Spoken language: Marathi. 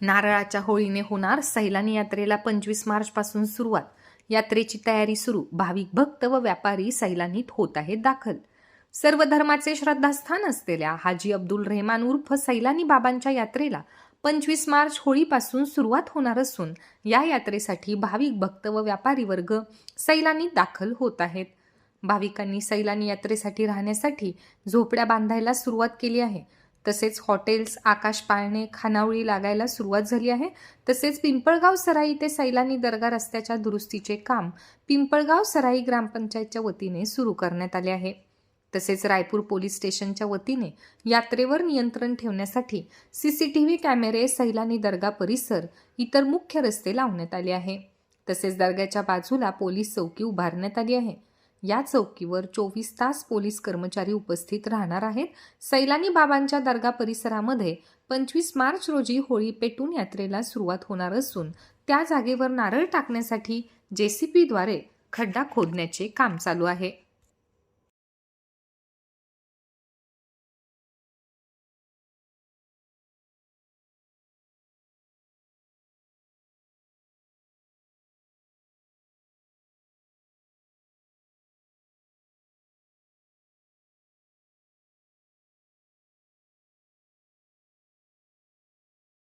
नारळाच्या होळीने होणार सैलानी यात्रेला पंचवीस मार्चपासून सुरुवात. यात्रेची तयारी सुरू. भाविक भक्त व व्यापारी सैलानीत होत आहेत दाखल. सर्व धर्माचे श्रद्धास्थान असलेल्या हाजी अब्दुल रेहमान उर्फ सैलानी बाबांच्या यात्रेला पंचवीस मार्च होळीपासून सुरुवात होणार असून या यात्रेसाठी भाविक भक्त व व्यापारी वर्ग सैलानीत दाखल होत आहेत. भाविकांनी सैलानी यात्रेसाठी राहण्यासाठी झोपड्या बांधायला सुरुवात केली आहे. तसेच हॉटेल्स आकाश पाळणे खानावळी लागायला सुरुवात झाली आहे. तसेच पिंपळगाव सराई ते सैलानी दर्गा रस्त्याच्या दुरुस्तीचे काम पिंपळगाव सराई ग्रामपंचायतच्या वतीने सुरू करण्यात आले आहे. तसेच रायपूर पोलीस स्टेशनच्या वतीने यात्रेवर नियंत्रण ठेवण्यासाठी सीसीटीव्ही कॅमेरे सैलानी दर्गा परिसर इतर मुख्य रस्ते लावण्यात आले आहे. तसेच दर्ग्याच्या बाजूला पोलीस चौकी उभारण्यात आली आहे. या चौकीवर चोवीस तास पोलीस कर्मचारी उपस्थित राहणार आहेत. सैलानी बाबांच्या दर्गा परिसरामध्ये पंचवीस मार्च रोजी होळी पेटून यात्रेला सुरुवात होणार असून त्या जागेवर नारळ टाकण्यासाठी जे सी पीद्वारे खड्डा खोदण्याचे काम चालू आहे.